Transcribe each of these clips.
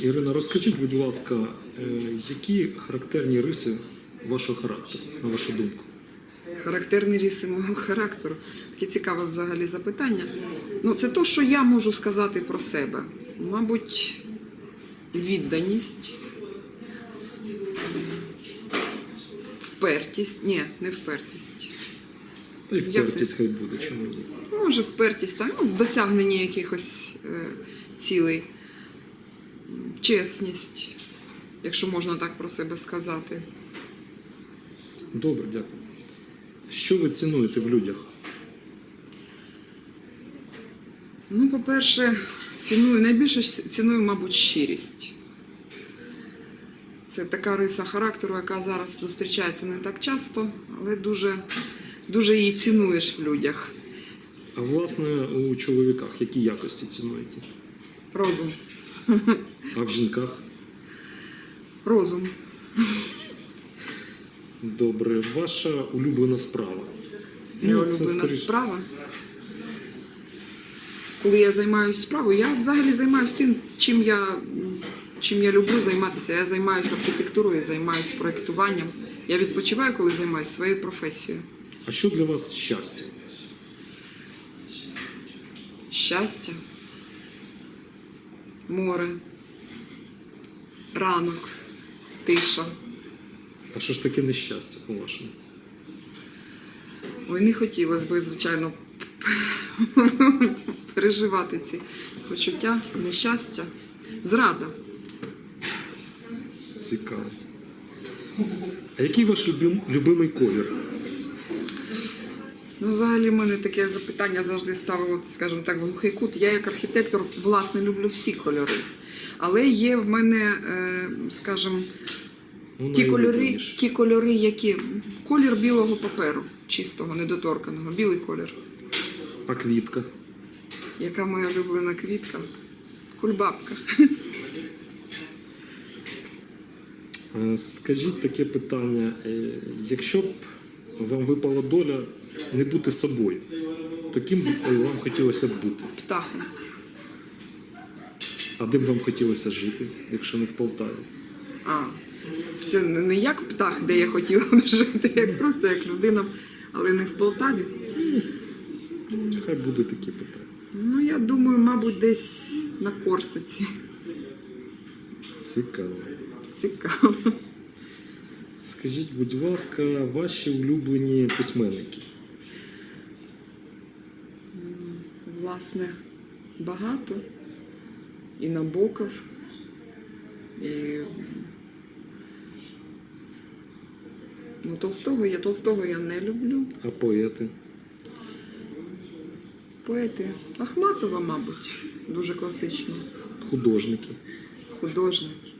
Ірина, розкажіть, будь ласка, е, які характерні риси вашого характеру, на вашу думку? Характерні риси мого характеру. Таке цікаве взагалі запитання. Ну, це то, що я можу сказати про себе. Мабуть, відданість, впертість. Ні, не впертість. Та й впертість хай буде, чому? Може, впертість так, ну, в досягненні якихось е, цілей. Чесність, якщо можна так про себе сказати. Добре, дякую. Що ви цінуєте в людях? Ну, по-перше, ціную найбільше ціную, мабуть, щирість. Це така риса характеру, яка зараз зустрічається не так часто, але дуже, дуже її цінуєш в людях. А власне у чоловіках які якості цінуєте? Розум. А в жінках? Розум. Добре, ваша улюблена справа. Моя Ну, це улюблена скоріше- справа. Коли я займаюся справою, я взагалі займаюся тим, чим я, чим я люблю займатися. Я займаюся архітектурою, я займаюся проєктуванням. Я відпочиваю, коли займаюся своєю професією. А що для вас щастя? Щастя, море, ранок, тиша. А що ж таке нещастя, по-вашому? Ой, не хотілося б, звичайно, переживати ці почуття, нещастя, зрада. Цікаво. А який ваш любим, любимий колір? Ну, взагалі, в мене таке запитання завжди ставило, скажімо так, в глухий кут. Я як архітектор, власне, люблю всі кольори. Але є в мене, е, скажімо, Ну, ті кольори, ті кольори, які колір білого паперу, чистого, недоторканого, білий колір. А квітка? Яка моя улюблена квітка? Кульбабка. Е, Скажіть таке питання: Е, якщо б вам випала доля не бути собою, то ким б вам хотілося б бути? Птахом. А де б вам хотілося жити, якщо не в Полтаві? А, це не як птах, де я хотіла б жити, як просто як людина, але не в Полтаві. Хай буде такі питання. Ну, я думаю, мабуть, десь на Корсиці. Цікаво. Цікаво. Скажіть, будь ласка, ваші улюблені письменники? Власне, багато. І Набоков, і ну, Толстого я Толстого я не люблю. А поети? Поети Ахматова, мабуть, дуже класично. Художники? Художники,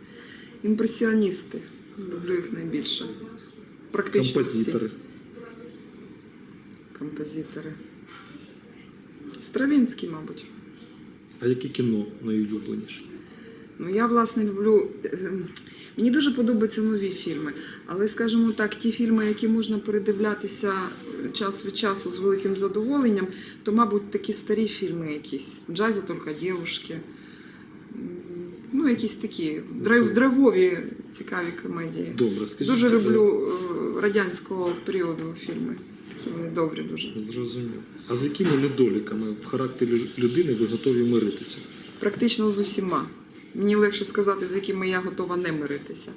імпресіоністи. Люблю їх найбільше. Практично Композитори? всі. Композитори. Стравінський, мабуть. А яке кіно найулюбленіше? Ну, я, власне, люблю. е, Мені дуже подобаються нові фільми, але, скажімо так, ті фільми, які можна передивлятися час від часу з великим задоволенням, то, мабуть, такі старі фільми якісь. В джазі тільки дівушки. Ну, якісь такі драйв- драйвові цікаві комедії. Добре, скажіть. Дуже е, люблю е, радянського періоду фільми. Вони добрі дуже. Зрозумів. А з якими недоліками в характері людини ви готові миритися? Практично з усіма. Мені легше сказати, з якими я готова не миритися.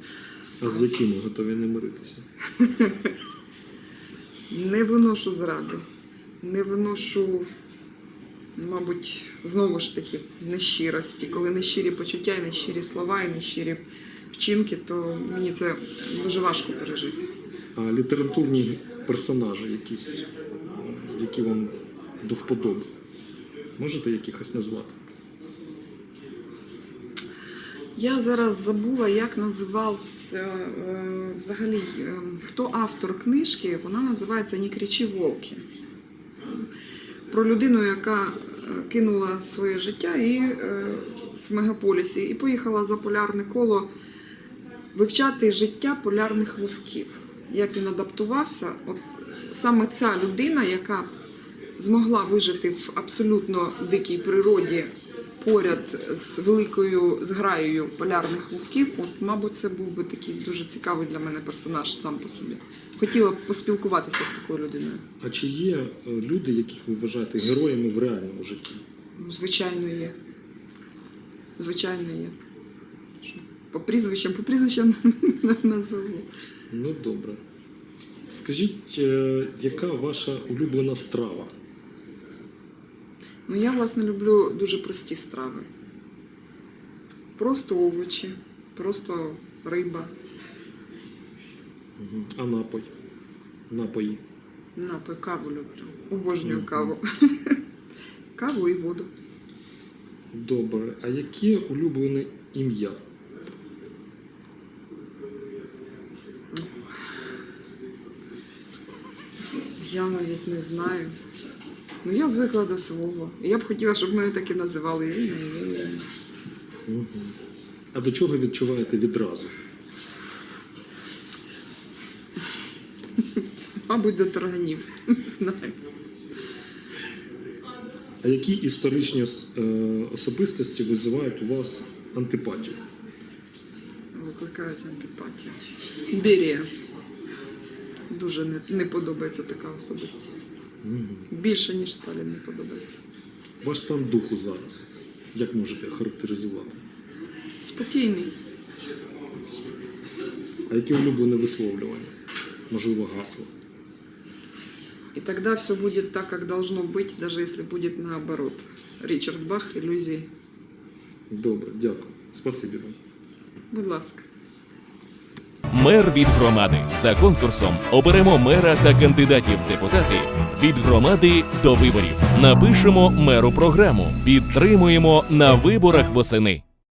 А з якими готові не миритися? Не виношу зради, не виношу, мабуть, знову ж таки, нещирості. Коли нещирі почуття, і нещирі слова, і нещирі вчинки, то мені це дуже важко пережити. А літературні персонажі якісь, які вам до вподоби? Можете якихось назвати? Я зараз забула, як називався е, взагалі, е, хто автор книжки, вона називається «Не кричи волки. Про людину, яка е, кинула своє життя і, в мегаполісі і поїхала за полярне коло вивчати життя полярних вовків. Як він адаптувався, от саме ця людина, яка змогла вижити в абсолютно дикій природі поряд з великою зграєю полярних вовків, от, мабуть, це був би такий дуже цікавий для мене персонаж сам по собі. Хотіла б поспілкуватися з такою людиною. А чи є е, люди, яких ви вважаєте героями в реальному житті? Ну, звичайно, є. Звичайно, є. Що, По прізвищам, по прізвищам назову. Ну добре. Скажіть, е, яка ваша улюблена страва? Ну, я, власне, люблю дуже прості страви. Просто овочі, просто риба, А напой? Напої. напій, каву люблю. Обожнюю каву. Каву і воду. Добре. А яке улюблене ім'я? Я навіть не знаю. Ну, я звикла до свого. Я б хотіла, щоб мене так і називали. Ірина. А до чого відчуваєте відразу? Мабуть, до тарганів. Не знаю. А які історичні ос- е, особистості визивають у вас антипатію? Викликають антипатію. Берія. Дуже не, не подобається така особистість. Більше, ніж Сталін не подобається. Ваш стан духу зараз? Як можете характеризувати? Спокійний. А яке улюблене висловлювання? Можливо, гасло? И тогда все будет так, как должно быть, даже если будет наоборот. Річард Бах, ілюзії. Добре, дякую. Спасибі вам. Будь ласка. Мер від громади за конкурсом оберемо мера та кандидатів депутати від громади до виборів. Напишемо меру програму. Підтримуємо на виборах восени.